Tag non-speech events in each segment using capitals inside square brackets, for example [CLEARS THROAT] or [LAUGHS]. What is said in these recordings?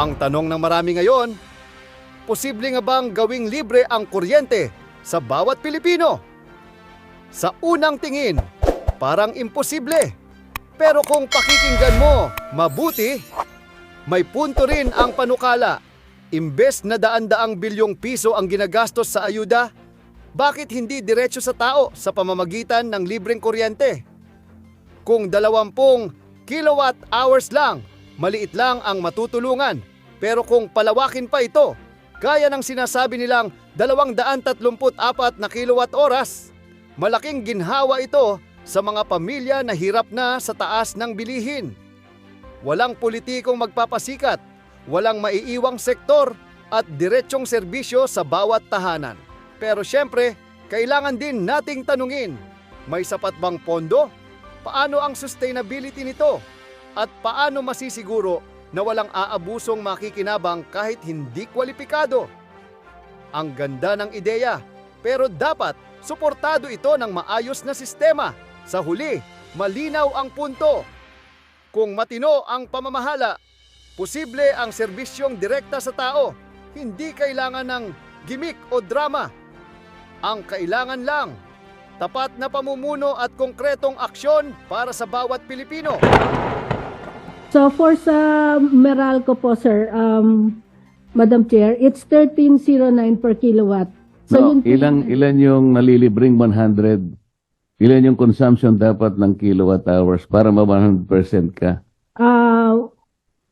Ang tanong ng marami ngayon, posible nga bang gawing libre ang kuryente sa bawat Pilipino? Sa unang tingin, parang imposible. Pero kung pakikinggan mo, mabuti, may punto rin ang panukala. Imbes na daan-daang bilyong piso ang ginagastos sa ayuda, bakit hindi diretso sa tao sa pamamagitan ng libreng kuryente? Kung 20 kilowatt hours lang, maliit lang ang matutulungan. Pero kung palawakin pa ito, gaya ng sinasabi nilang 234 na kilowatt oras, malaking ginhawa ito sa mga pamilya na hirap na sa taas ng bilihin. Walang politikong magpapasikat, walang maiiwang sektor at diretsong serbisyo sa bawat tahanan. Pero syempre, kailangan din nating tanungin, may sapat bang pondo? Paano ang sustainability nito? At paano masisiguro na walang aabusong makikinabang kahit hindi kwalipikado? Ang ganda ng ideya, pero dapat suportado ito ng maayos na sistema. Sa huli, malinaw ang punto. Kung matino ang pamamahala, posible ang serbisyong direkta sa tao. Hindi kailangan ng gimmick o drama. Ang kailangan lang, tapat na pamumuno at konkretong aksyon para sa bawat Pilipino. So for sa Meralco po sir, um, Madam Chair, it's 1309 per kilowatt. So no, yung- ilan yung nalilibring 100? Ilan yung consumption dapat ng kilowatt hours para ma 100% ka? Ah,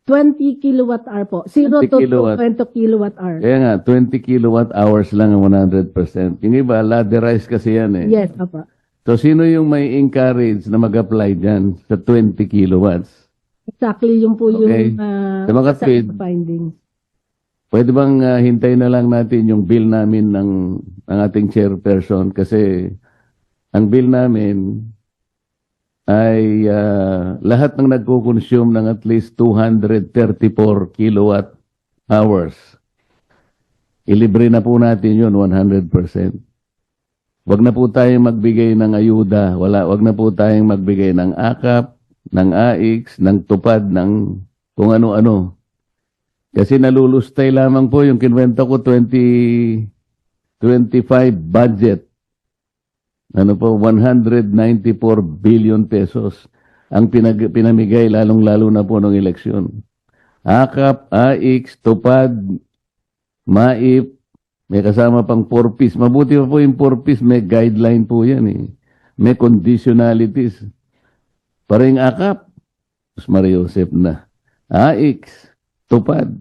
20 kilowatt hour po. 0 20 to kilowatt. 20 kilowatt hour. Kaya nga 20 kilowatt hours lang ang 100%. Yung iba ladderized kasi yan eh. Yes, apa. So sino yung may encourage na mag-apply diyan sa 20 kilowatts? Exactly yung po Okay. yung uh, Sa mga tweed. findings. Pwede bang ah, hintayin na lang natin yung bill namin ng, ng ating chairperson kasi ang bill namin ay ah, lahat ng nagko-consume ng at least 234 kilowatt hours. Ilibre na po natin yun 100%. Wag na po tayong magbigay ng ayuda, wala, wag na po tayong magbigay ng akap, ng AIX, ng tupad, ng kung ano-ano. Kasi nalulustay lamang po yung kinwento ko 20 25 budget. Ano po 194 billion pesos ang pinag, pinamigay lalong-lalo na po ng eleksyon. AKAP, AIX, Tupad, MAIP, may kasama pang 4Ps. Mabuti pa po yung 4Ps, may guideline po yan eh. May conditionalities. Para yung AKAP, Mas Maria Josep na. AIX, tupad.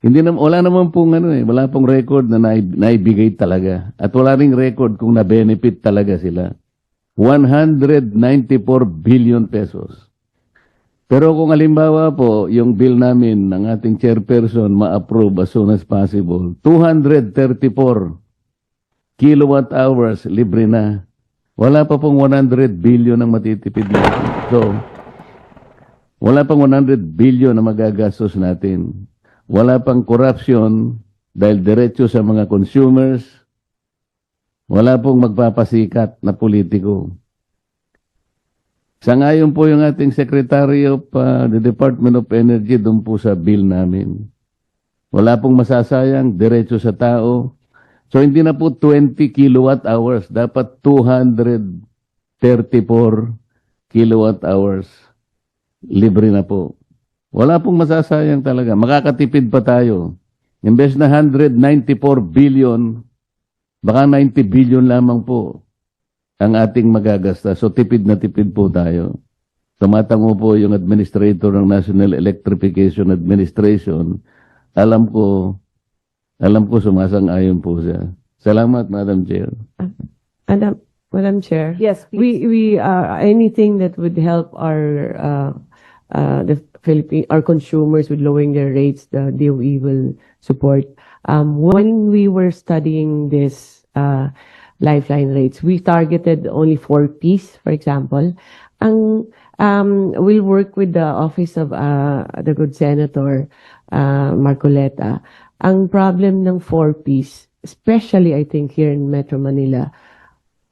Hindi na, wala naman pong ano eh, wala pong record na naib- naibigay talaga. At wala ring record kung na-benefit talaga sila. 194 billion pesos. Pero kung halimbawa po, yung bill namin ng ating chairperson ma-approve as soon as possible, 234 kilowatt hours libre na. Wala pa pong 100 billion ang matitipid natin. So, wala pang 100 billion na magagastos natin. Wala pang corruption dahil diretso sa mga consumers. Wala pong magpapasikat na politiko. Sangayon po yung ating Secretary of uh, the Department of Energy doon po sa bill namin. Wala pong masasayang, diretso sa tao. So hindi na po 20 kilowatt hours, dapat 234 kilowatt hours. Libre na po. Wala pong masasayang talaga. Makakatipid pa tayo. Imbes na 194 billion, baka 90 billion lamang po ang ating magagasta. So tipid na tipid po tayo. Tumatango po yung administrator ng National Electrification Administration. Alam ko, alam ko sumasang-ayon po siya. Salamat, Madam Chair. Madam, Madam Chair. Yes, We, we, uh, anything that would help our, uh, uh, the Philippine, our consumers with lowering their rates, the DOE will support. Um, when we were studying this, uh, lifeline rates, we targeted only four Ps, for example. Ang, um, we'll work with the office of, uh, the good Senator, uh, Marcoleta. Ang problem ng four Ps, especially I think here in Metro Manila,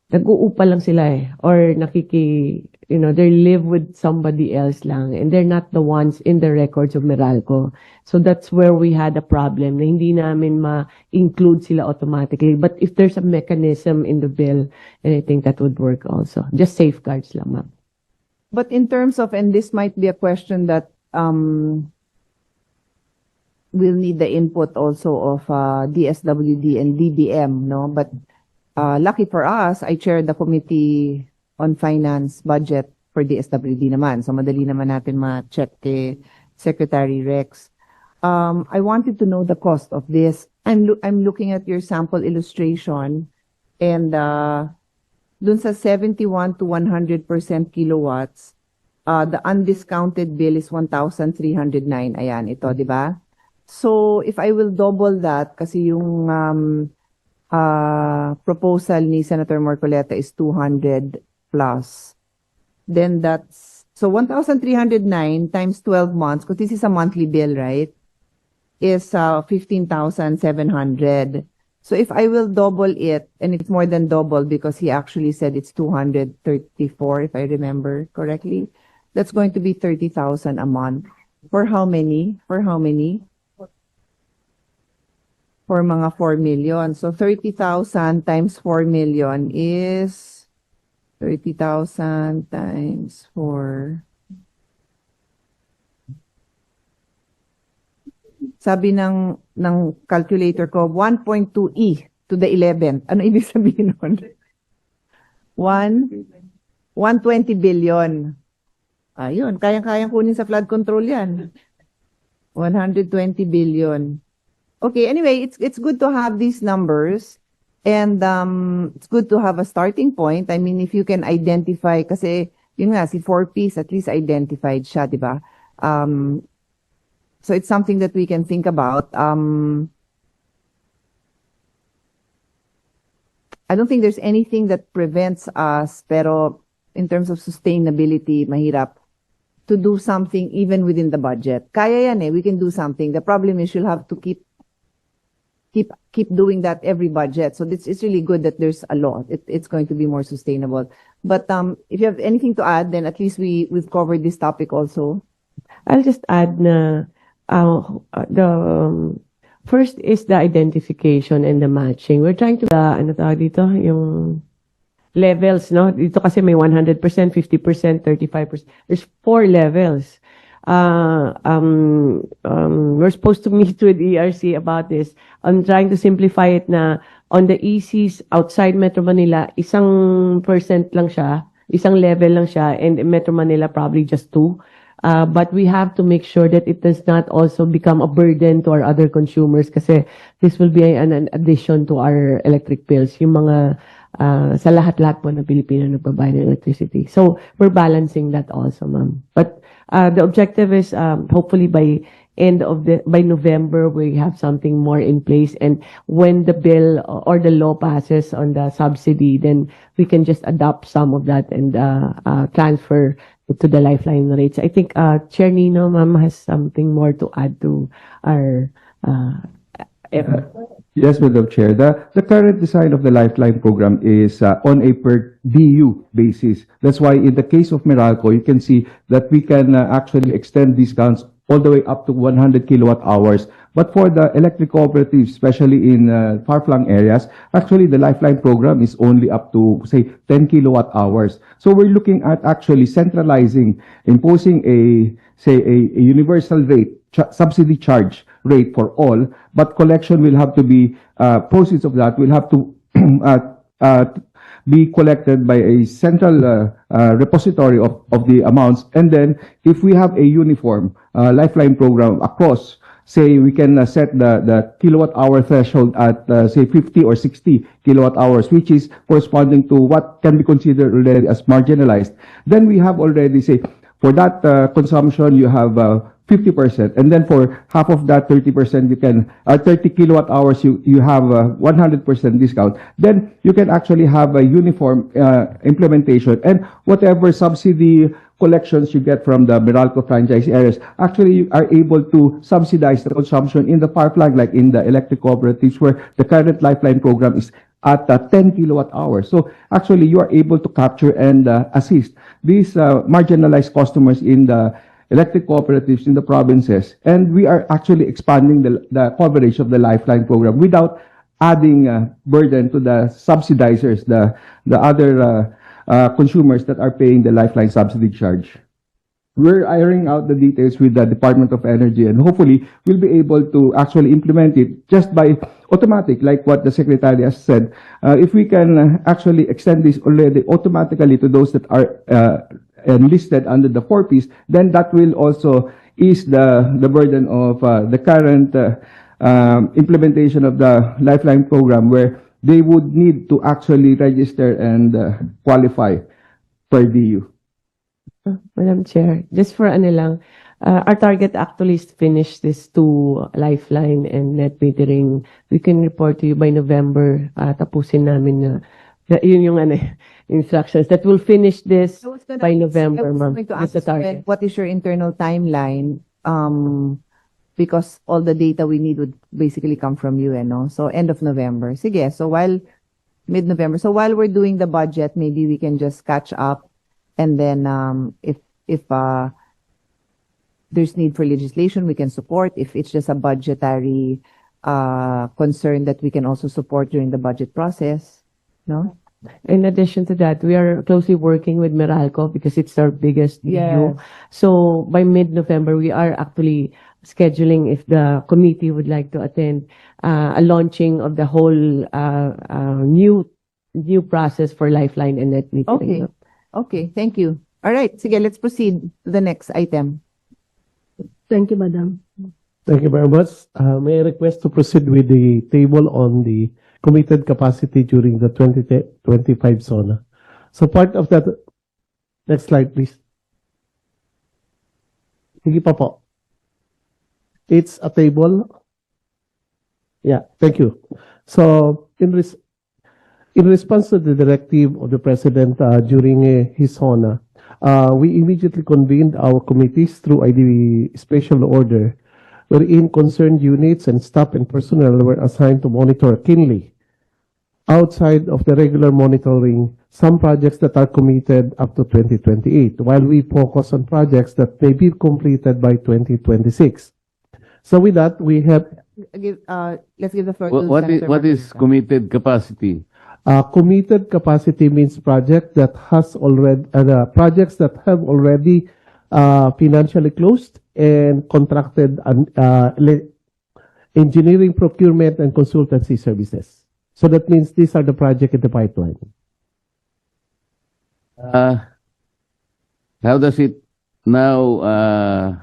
nag-uupa lang sila eh. Or nakiki, you know, they live with somebody else lang. And they're not the ones in the records of Meralco. So that's where we had a problem na hindi namin ma-include sila automatically. But if there's a mechanism in the bill, and I think that would work also. Just safeguards lang, ma'am. But in terms of, and this might be a question that um, will need the input also of uh, DSWD and DBM, no? But uh, lucky for us, I chair the committee on finance budget for DSWD naman. So madali naman natin ma-check kay Secretary Rex. Um, I wanted to know the cost of this. I'm loo- I'm looking at your sample illustration and uh, dun sa 71 to 100% kilowatts, uh, the undiscounted bill is 1,309. Ayan, ito, di ba? So, if I will double that, kasi yung um, uh, proposal ni Senator Marcoleta is 200 plus, then that's, so 1,309 times 12 months, because this is a monthly bill, right? Is uh, 15,700. So if I will double it, and it's more than double because he actually said it's 234, if I remember correctly, that's going to be 30,000 a month. For how many? For how many? For mga 4 million. So 30,000 times 4 million is 30,000 times 4. Sabi ng ng calculator ko 1.2 e to the 11th. Ano ibig sabihin nun? 1 120 billion. Ayun, kayang-kayang kunin sa flood control 'yan. 120 billion. Okay, anyway, it's it's good to have these numbers and um it's good to have a starting point. I mean, if you can identify kasi yun nga si 4Ps at least identified siya, 'di ba? Um so it's something that we can think about. Um I don't think there's anything that prevents us, pero in terms of sustainability, mahirap to do something even within the budget. Kaya yan eh, we can do something. The problem is you'll have to keep keep keep doing that every budget. So it's it's really good that there's a law. It, it's going to be more sustainable. But um, if you have anything to add, then at least we we've covered this topic also. I'll just add na uh, the um, first is the identification and the matching. We're trying to uh, ano tawag dito yung levels no dito kasi may 100%, 50%, 35%. There's four levels. Uh, um, um, we're supposed to meet with ERC about this. I'm trying to simplify it na on the ECs outside Metro Manila, isang percent lang siya, isang level lang siya, and Metro Manila probably just two. Uh, but we have to make sure that it does not also become a burden to our other consumers kasi this will be an addition to our electric bills, yung mga uh, sa lahat-lahat po ng Pilipino nagbabayad ng electricity. So, we're balancing that also, ma'am. But uh, the objective is um, hopefully by end of the by November we have something more in place and when the bill or the law passes on the subsidy then we can just adopt some of that and uh, uh, transfer to the lifeline rates. I think uh, Chair Nino, ma'am, has something more to add to our uh, Yes, Madam Chair. The, the current design of the Lifeline program is uh, on a per DU basis. That's why in the case of Meralco, you can see that we can uh, actually extend discounts all the way up to 100 kilowatt hours. But for the electric cooperatives, especially in uh, far-flung areas, actually the Lifeline program is only up to, say, 10 kilowatt hours. So we're looking at actually centralizing, imposing a, say, a, a universal rate, ch- subsidy charge rate for all, but collection will have to be, uh, proceeds of that will have to, [CLEARS THROAT] uh, uh, be collected by a central uh, uh, repository of, of the amounts. And then, if we have a uniform uh, lifeline program across, say we can uh, set the, the kilowatt hour threshold at uh, say 50 or 60 kilowatt hours, which is corresponding to what can be considered already as marginalized. Then we have already say for that uh, consumption you have uh, 50%. And then for half of that 30%, you can, uh, 30 kilowatt hours, you, you have a 100% discount. Then you can actually have a uniform uh, implementation and whatever subsidy collections you get from the Meralco franchise areas, actually you are able to subsidize the consumption in the far flag, like in the electric cooperatives where the current lifeline program is at uh, 10 kilowatt hours. So actually, you are able to capture and uh, assist these uh, marginalized customers in the electric cooperatives in the provinces. And we are actually expanding the, the coverage of the Lifeline program without adding uh, burden to the subsidizers, the, the other uh, uh, consumers that are paying the Lifeline subsidy charge. We're ironing out the details with the Department of Energy and hopefully we'll be able to actually implement it just by automatic, like what the Secretary has said. Uh, if we can uh, actually extend this already automatically to those that are uh, enlisted under the four piece, then that will also ease the, the burden of uh, the current uh, um, implementation of the Lifeline program where they would need to actually register and uh, qualify per DU. Madam Chair, just for ano lang, uh, our target actually is to finish this two lifeline and net metering. We can report to you by November, uh, tapusin namin na, yun yung ano, [LAUGHS] instructions, that we'll finish this I was gonna by ask- November, I was ma'am. going to That's the ask target. What is your internal timeline? Um, because all the data we need would basically come from you, eh, no? So end of November. Sige, so while mid-November, so while we're doing the budget, maybe we can just catch up and then um, if if uh, there's need for legislation, we can support. If it's just a budgetary uh, concern that we can also support during the budget process, no? In addition to that, we are closely working with Meralco because it's our biggest Yes. BU. So by mid-November, we are actually scheduling if the committee would like to attend uh, a launching of the whole uh, uh, new new process for Lifeline and net Okay. metering. Okay, thank you. All right, sige, let's proceed to the next item. Thank you, Madam. Thank you very much. Uh, May I request to proceed with the table on the committed capacity during the 2025 SONA. So part of that, next slide please. Sige pa po. It's a table. Yeah, thank you. So in res in response to the directive of the President uh, during uh, his SONA, uh, we immediately convened our committees through ID special order wherein concerned units and staff and personnel were assigned to monitor keenly outside of the regular monitoring some projects that are committed up to 2028 while we focus on projects that may be completed by 2026. So with that, we have Give, uh, let's give the floor Wha- What is, Senator what is Marcolita. committed capacity? Uh, committed capacity means project that has already, uh, the projects that have already uh, financially closed and contracted um, uh, engineering, procurement, and consultancy services. So that means these are the project in the pipeline. Uh, how does it now uh,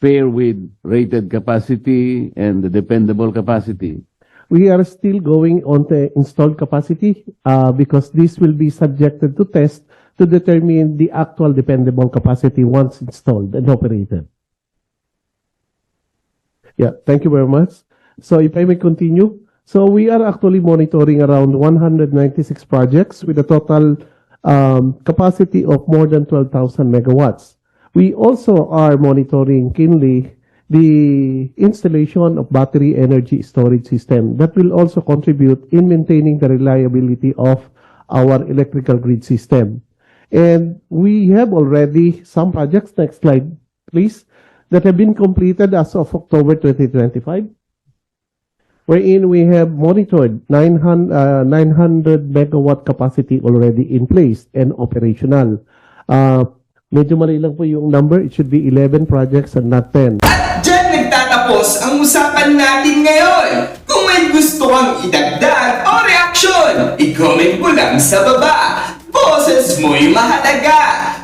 pair with rated capacity and the dependable capacity? We are still going on the installed capacity uh, because this will be subjected to test to determine the actual dependable capacity once installed and operated. Yeah, thank you very much. So if I may continue. So we are actually monitoring around 196 projects with a total um, capacity of more than 12,000 megawatts. We also are monitoring keenly the installation of battery energy storage system that will also contribute in maintaining the reliability of our electrical grid system. And we have already some projects, next slide please, that have been completed as of October 2025 wherein we have monitored 900, uh, 900 megawatt capacity already in place and operational. Uh, medyo mali lang po yung number. It should be 11 projects and not 10. Diyan nagtatapos ang usapan natin ngayon. Kung may gusto kang idagdag o reaksyon, i-comment mo lang sa baba. Boses mo'y mahalaga.